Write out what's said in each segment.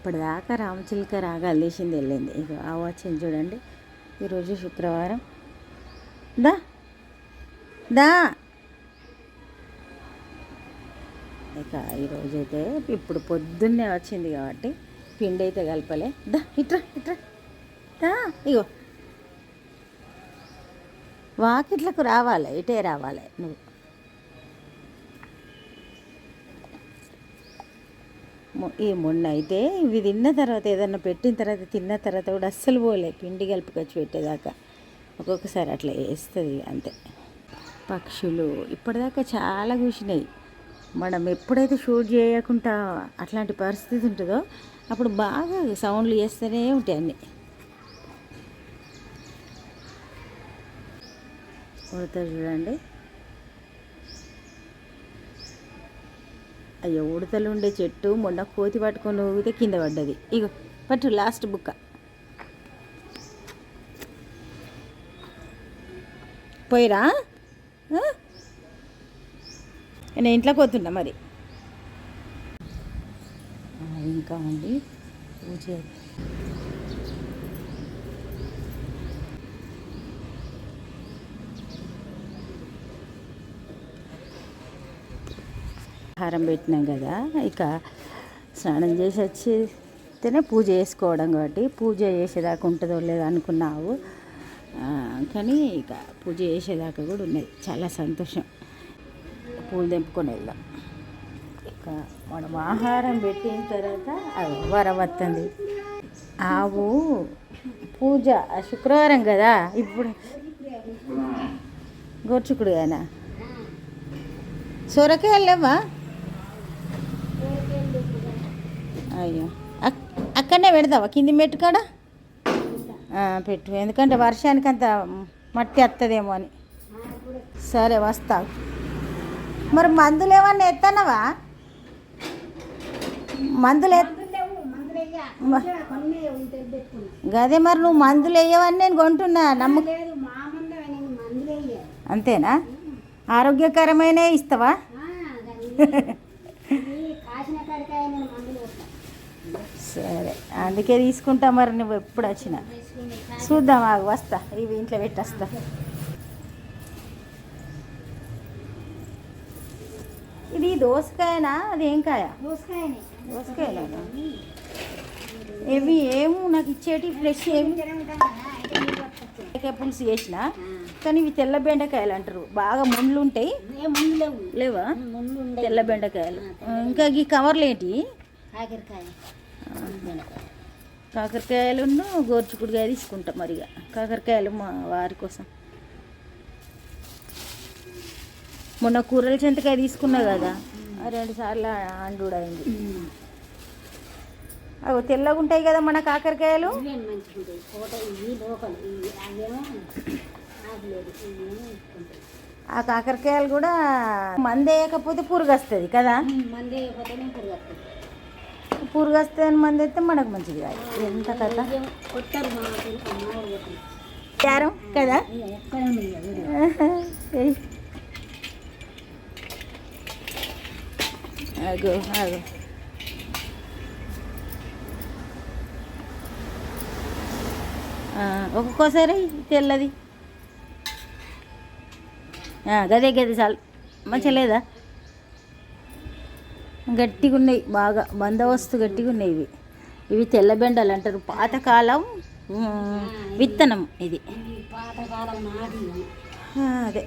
ఇప్పటిదాకా రామచిలుక రాగా అల్లేసింది వెళ్ళింది. ఇక ఆ వచ్చింది చూడండి. ఈరోజు శుక్రవారం. దా. దా. ఇక ఈరోజు అయితే ఇప్పుడు పొద్దున్నే వచ్చింది కాబట్టి పిండి అయితే కలపలే. దా ఇట్రా ఇట్రా. దా ఇగో. వాకిట్లకు రావాలి? ఇటే రావాలి? నువ్వు. ఈ మొన్న అయితే ఇవి తిన్న తర్వాత ఏదన్నా పెట్టిన తర్వాత తిన్న తర్వాత కూడా అస్సలు పోలే. పిండి కలిపికొచ్చి పెట్టేదాకా. ఒక్కొక్కసారి అట్లా వేస్తుంది అంతే. పక్షులు ఇప్పటిదాకా చాలా కూర్చున్నాయి మనం ఎప్పుడైతే షూట్ చేయకుండా అట్లాంటి పరిస్థితి ఉంటుందో అప్పుడు బాగా సౌండ్లు చేస్తూనే ఉంటాయి అన్నీ. ఉడతా చూడండి. అయ్యో ఉడతలు ఉండే చెట్టు మొన్న కోతి పట్టుకొని ఊగితే కింద పడ్డది. ఇగో పట్టు లాస్ట్ బుక్క. పోయిరా? నేను ఇంట్లో పోతున్నా మరి. ఇంకా అండి పూజ. ఆహారం పెట్టినాం కదా ఇక స్నానం చేసి వచ్చితేనే పూజ చేసుకోవడం కాబట్టి పూజ చేసేదాకా ఉంటుందో లేదో అనుకున్నావు. కానీ ఇక పూజ చేసేదాకా కూడా ఉన్నది. చాలా సంతోషం. పూలు తెంపుకొని వెళ్దాం. ఇక మనం ఆహారం పెట్టిన తర్వాత అది వరవత్తుంది ఆవు పూజ శుక్రవారం కదా ఇప్పుడు గోర్చుకుడు అయినా సొరకాయలు లేవా? అయ్యో. అక్- అక్కడనే పెడతావా? కింది మెట్టు కాడ? పెట్టు. ఎందుకంటే వర్షానికి అంత మట్టి వస్తుందేమో అని. సరే వస్తా. మరి మందులు ఏమన్నా ఎత్తనవా? మందులు గదే మరి నువ్వు మందులు వేయవని నేను కొంటున్నా. నమ్ము అంతేనా? ఆరోగ్యకరమైన ఇస్తావా? సరే. అందుకే తీసుకుంటా మరి నువ్వు ఎప్పుడు వచ్చినా. చూద్దాం ఆగు వస్తా. ఇవి ఇంట్లో పెట్టేస్తా. ఇది దోసకాయనా? అది ఏం కాయ? దోసకాయనా. ఇవి ఏమో నాకు ఇచ్చేటి ఫ్రెష్ ఏమి బెండకాయ పులుసు చేసిన. కానీ ఇవి తెల్ల బెండకాయలు అంటారు. బాగా ముళ్ళు ఉంటాయి. లేవా. తెల్ల బెండకాయలు. ఇంకా ఈ కవర్లు ఏంటి? కాకరకాయలును గోర్చుకుడుగా తీసుకుంటాం మరిగా కాకరకాయలు మా వారి కోసం. మొన్న కూరల చింతకాయ తీసుకున్నా కదా రెండు సార్లు అండు అయింది. అవి తెల్లగా ఉంటాయి కదా మన కాకరకాయలు? ఆ కాకరకాయలు కూడా మంది వేయకపోతే పురుగు వస్తుంది కదా పురుగు వస్తే మంది అయితే మనకు మంచిది కాదు. ఎంత కదా చారం కదా? అగో అగో. ఒక్కొక్కసారి తెల్లది. గదే గదే చాలు. మంచిగా లేదా? గట్టిగా ఉన్నాయి బాగా బందోబస్తు గట్టిగా ఉన్నాయి ఇవి ఇవి తెల్లబెండలు అంటారు. పాతకాలం విత్తనం ఇది. అదే.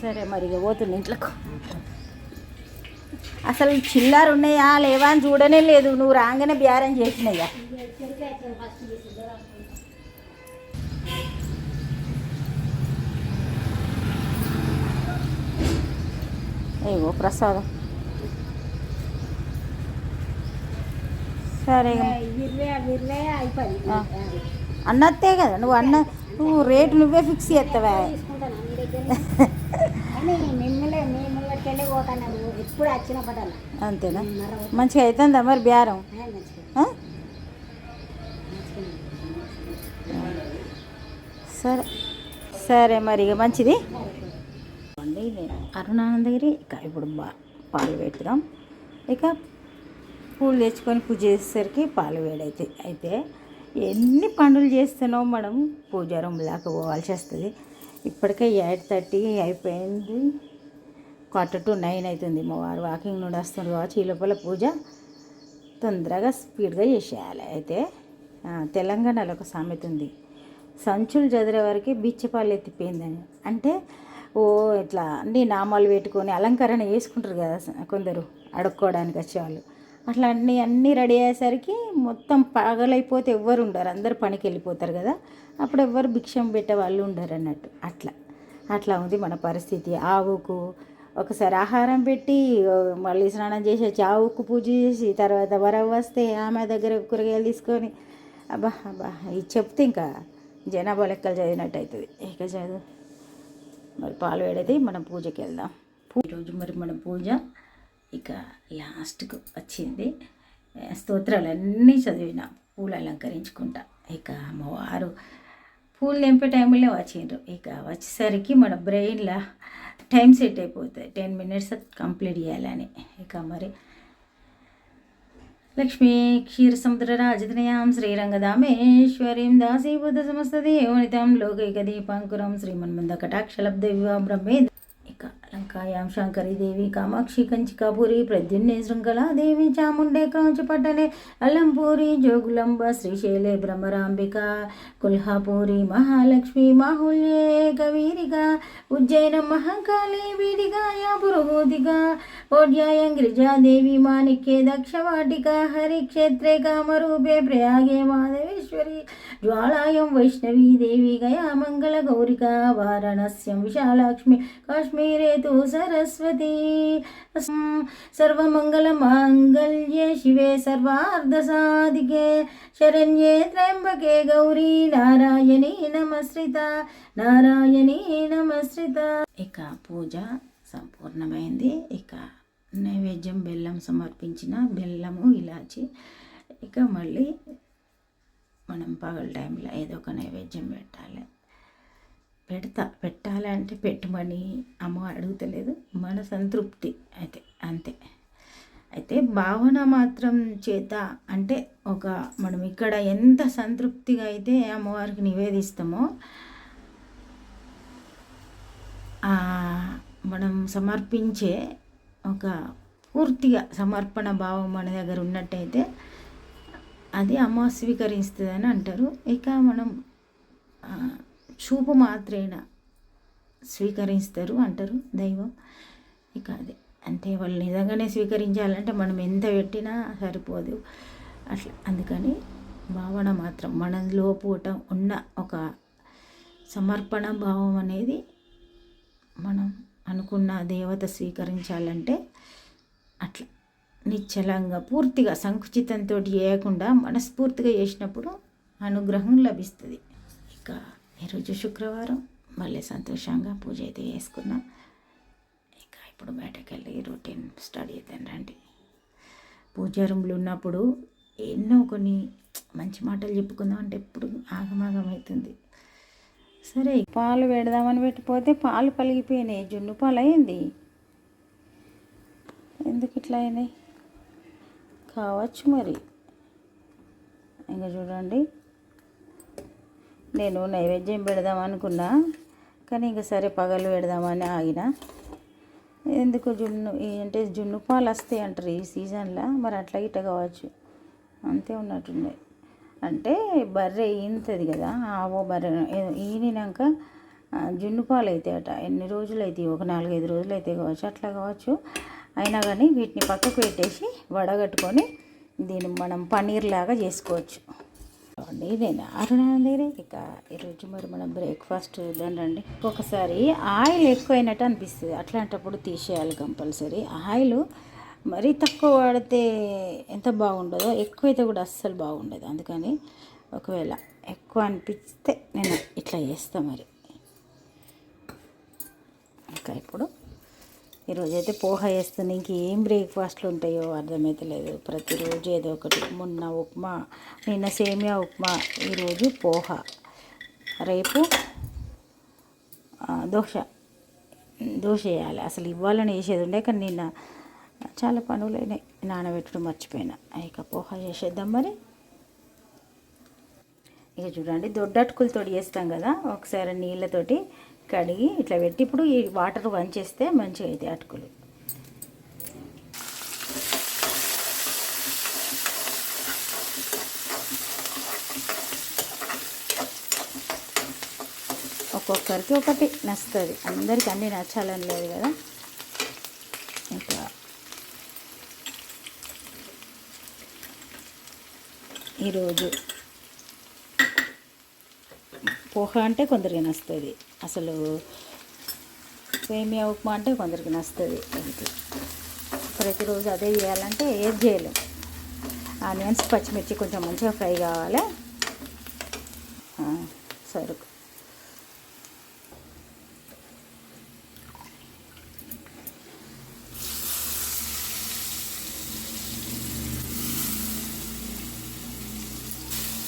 సరే మరి ఇక పోతుంది ఇంట్లోకి. అసలు చిల్లర ఉన్నాయా లేవా అని చూడనే లేదు. నువ్వు రాగానే బేరం చేసినాయా ఏవో ప్రసాదం. సరే. అన్నత్తే కదా నువ్వు అన్న నువ్వు రేటు నువ్వే ఫిక్స్ చేస్తావా? అంతేనా? మంచిగా అవుతుందా మరి బేరం? సరే. సరే మరి ఇక మంచిది. అరుణానందగిరి ఇక ఇప్పుడు బా పాలు పెట్టుదాం. ఇక పూలు తెచ్చుకొని పూజ చేసేసరికి పాలు వేడైతే అయితే ఎన్ని పనులు చేస్తున్నావు మనం పూజారం రూమ్ పోవాల్సి వస్తుంది. ఇప్పటికే ఎయిట్ థర్టీ అయిపోయింది. క్వార్టర్ టు నైన్ అవుతుంది మా వారు వాకింగ్ నుండి వస్తున్నారు కావచ్చు ఈ లోపల పూజ తొందరగా స్పీడ్గా చేసేయాలి. అయితే తెలంగాణలో ఒక సామెత ఉంది. సంచులు చదిరే వరకు బిచ్చపాలు ఎత్తిపోయిందని. అంటే ఓ ఇట్లా అన్ని నామాలు పెట్టుకొని అలంకరణ చేసుకుంటారు కదా కొందరు అడుక్కోవడానికి వచ్చేవాళ్ళు. అట్లా అన్నీ అన్నీ రెడీ అయ్యేసరికి మొత్తం పగలైపోతే ఎవ్వరు ఉండరు. అందరు పనికి వెళ్ళిపోతారు కదా. అప్పుడు ఎవ్వరు భిక్షం పెట్టే వాళ్ళు ఉండరు అన్నట్టు. అట్లా. అట్లా ఉంది మన పరిస్థితి. ఆవుకు ఒకసారి ఆహారం పెట్టి మళ్ళీ స్నానం చేసి వచ్చి ఆవుకు పూజ చేసి తర్వాత వరవ వస్తే ఆమె దగ్గర కూరగాయలు తీసుకొని అబ్బా అబ్బా ఇది చెప్తే ఇంకా జనాభా లెక్కలు చదివినట్టు అవుతుంది. ఇక చదువు. మరి పాలు వేడేది మనం పూజకి వెళ్దాం. ఈరోజు మరి మన పూజ. ఇక లాస్ట్కు వచ్చింది. స్తోత్రాలన్నీ చదివిన పూలు అలంకరించుకుంటా. ఇక అమ్మవారు పూలు నింపే టైంలో వచ్చిండ్రు. ఇక వచ్చేసరికి మన బ్రెయిన్లో టైం సెట్ అయిపోతుంది. టెన్ మినిట్స్ కంప్లీట్ చేయాలని. ఇక మరి లక్ష్మీ క్షీరసముద్రరాజతనయాం శ్రీరంగదామేశ్వరీం దాసీభూత సమస్తదేవనితాం లోకైక దీపాంకురం శ్రీమన్మంద కటాక్షలబ్ధ వివాహం బ్రహ్మే లంకాయాం శంకరీదేవి కామాక్షి కంచికాపురి ప్రద్యున్నే శృంఖలాదేవి చాముండే కాంచపట్టణే అలంపూరి జోగులంబ శ్రీశైలే భ్రమరాంబిక కుల్హాపూరి మహాలక్ష్మి మాహుల్యే కవీరిగా ఉజ్జయిన మహాకాళి వీడిగా పురోగోదిగా ఓడ్యాయం గిరిజాదేవి మాణిక్యే దక్షవాటిక హరిక్షేత్రే కామరూపే ప్రయాగే మాధవేశ్వరి జ్వాలాయం వైష్ణవీదేవి గయా మంగళ గౌరిక వారణస్యం విశాలాక్ష్మి కాశ్మీరే తు సరస్వతి సర్వమంగళ మాంగళ్యే శివే సర్వార్ధసాధికే శరణ్యే త్ర్యంబకే గౌరీ నారాయణీ నమస్రిత నారాయణీ నమస్రిత ఇక పూజ సంపూర్ణమైంది. ఇక నైవేద్యం బెల్లం సమర్పించిన బెల్లము ఇలాచి. ఇక మళ్ళీ మనం పగల టైంలో ఏదో ఒక నైవేద్యం పెట్టాలి. పెడతా. పెట్టాలంటే పెట్టమని అమ్మ అడుగుతలేదు. మన సంతృప్తి. అయితే అంతే. అయితే భావన మాత్రం చేత అంటే ఒక మనం ఇక్కడ ఎంత సంతృప్తిగా అయితే అమ్మవారికి నివేదిస్తామో మనం సమర్పించే ఒక పూర్తిగా సమర్పణ భావం మన దగ్గర ఉన్నట్టయితే అది అమ్మ స్వీకరిస్తుందని అంటారు. ఇక మనం చూపు మాత్రేన స్వీకరిస్తారు అంటారు దైవం. ఇక అదే అంటే వాళ్ళు నిజంగానే స్వీకరించాలంటే మనం ఎంత పెట్టినా సరిపోదు. అట్లా అందుకని భావన మాత్రం మన లోపూట ఉన్న ఒక సమర్పణ భావం అనేది మనం అనుకున్న దేవత స్వీకరించాలంటే అట్లా. నిశ్చలంగా పూర్తిగా సంకుచితంతో చేయకుండా మనస్ఫూర్తిగా చేసినప్పుడు అనుగ్రహం లభిస్తుంది. ఈరోజు శుక్రవారం. మళ్ళీ సంతోషంగా పూజ అయితే చేసుకున్నాం ఇంకా ఇప్పుడు బయటకు వెళ్ళి రొటీన్ స్టడీ అయితే రండి. పూజా రూమ్లు ఉన్నప్పుడు ఎన్నో కొన్ని మంచి మాటలు చెప్పుకుందాం అంటే ఎప్పుడు ఆగమాగం అవుతుంది. సరే పాలు పెడదామని పెట్టిపోతే పాలు పలిగిపోయినాయి. జున్ను పాలు అయింది. ఎందుకు ఇట్లా అయినాయి? కావచ్చు మరి. ఇంకా చూడండి. నేను నైవేద్యం పెడదాం అనుకున్నా కానీ ఇంకా సరే పగలు పెడదామని ఆగిన. ఎందుకు జున్ను అంటే జున్ను పాలు వస్తాయి అంటారు ఈ సీజన్లో మరి అట్లా ఇట్ట కావచ్చు. అంతే ఉన్నట్టుండే. అంటే బర్రె ఈనుతుంది కదా ఆవో బర్రె ఏ- ఈనినాక జున్ను పాలు అవుతాయి అట ఎన్ని రోజులు అవుతాయి ఒక నాలుగైదు రోజులు అయితే కావచ్చు అట్లా కావచ్చు. అయినా కానీ వీటిని పక్కకు పెట్టేసి వడగట్టుకొని దీన్ని మనం పన్నీర్ లాగా చేసుకోవచ్చు. అండి నేను అరుణాందేరే ఇక ఈరోజు మరి మనం బ్రేక్ఫాస్ట్ చూద్దాం రండి. ఒకసారి ఆయిల్ ఎక్కువైనట్టు అనిపిస్తుంది. అట్లాంటప్పుడు తీసేయాలి కంపల్సరీ. ఆయిల్ మరీ తక్కువ వాడితే ఎంత బాగుండదో ఎక్కువైతే కూడా అస్సలు బాగుండదు. అందుకని ఒకవేళ ఎక్కువ అనిపిస్తే నేను ఇట్లా చేస్తాను మరి. ఇంకా ఇప్పుడు ఈరోజైతే పోహ వేస్తుంది. ఇంకేం బ్రేక్ఫాస్ట్లు ఉంటాయో అర్థమైతలేదు ప్రతిరోజు ఏదో ఒకటి. మొన్న ఉప్మా నిన్న సేమియా ఉప్మా ఈరోజు పోహ. రేపు దోశ. దోశ వేయాలి. అసలు ఇవ్వాలని వేసేది ఉండే కానీ నిన్న చాలా పనులైనాయి నానబెట్టడం మర్చిపోయినా. ఇక పోహ చేసేద్దాం మరి. ఇక చూడండి దొడ్డటుకులతో చేస్తాం కదా ఒకసారి నీళ్ళతోటి. కడిగి ఇట్లా పెట్టి ఇప్పుడు ఈ వాటర్ వంచేస్తే మంచిగా అవుతాయి అటుకులు. ఒక్కొక్కరికి ఒకటి నచ్చుతుంది. అందరికి అన్నీ నచ్చాలని లేదు కదా. ఇంకా ఈరోజు పోహ అంటే కొందరికి నచ్చుతుంది. అసలు సేమియా ఉప్మా అంటే కొందరికి నచ్చుతుంది ఇది ప్రతిరోజు అదే చేయాలంటే ఏది చేయలేం. ఆనియన్స్ పచ్చిమిర్చి కొంచెం మంచిగా ఫ్రై కావాలి. సరుకు.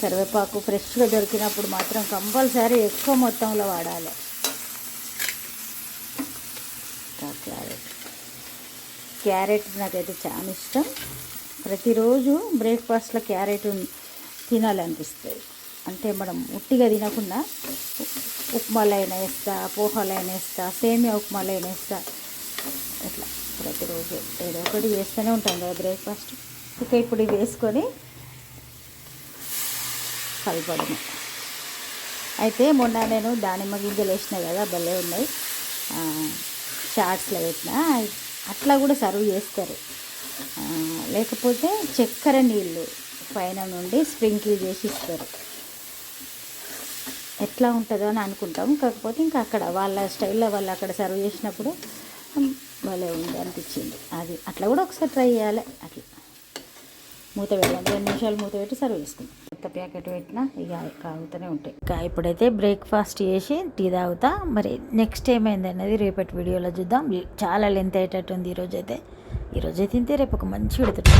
కరివేపాకు ఫ్రెష్గా దొరికినప్పుడు మాత్రం కంపల్సరీ ఎక్కువ మొత్తంలో వాడాలి. ఇంకా క్యారెట్. క్యారెట్ నాకైతే చాలా ఇష్టం. ప్రతిరోజు బ్రేక్ఫాస్ట్లో క్యారెట్ తినాలనిపిస్తుంది. అంటే మనం ఉట్టిగా తినకుండా ఉప్మాలైనా వేస్తా పోహాలైనా వేస్తా సేమియా ఉప్మాలైనా వేస్తా. ఇట్లా ప్రతిరోజు ఏదో ఒకటి చేస్తూనే ఉంటాం కదా బ్రేక్ఫాస్ట్. ఇక ఇప్పుడు వేసుకొని కలపడము అయితే మొన్న నేను దానిమ్మ గింజలు వేసిన కదా భలే ఉన్నాయి. ఆ, పెట్టినా. అట్లా కూడా సర్వ్ చేస్తారు. లేకపోతే చక్కెర నీళ్ళు పైన నుండి స్ప్రింకిల్ చేసి ఇస్తారు. ఎట్లా ఉంటుందో అని అనుకుంటాం. కాకపోతే ఇంకా అక్కడ వాళ్ళ స్టైల్లో వాళ్ళు అక్కడ సర్వ్ చేసినప్పుడు భలే ఉంది అనిపించింది. అది అట్లా కూడా ఒకసారి ట్రై చేయాలి. మూత పెట్టాలి. రెండు నిమిషాలు మూత పెట్టి సర్వ్ చేసుకుంటాం కొత్త ప్యాకెట్ పెట్టినా ఇక కాగుతూనే ఉంటాయి. ఇంకా ఇప్పుడైతే బ్రేక్ఫాస్ట్ చేసి టీ తాగుతా. మరి నెక్స్ట్ ఏమైంది అనేది రేపటి వీడియోలో చూద్దాం. చాలా లెంత్ అయ్యేటట్టు ఉంది ఈరోజు అయితే ఈరోజు అయితే ఇంతే రేపు ఒక మంచి విడతాడు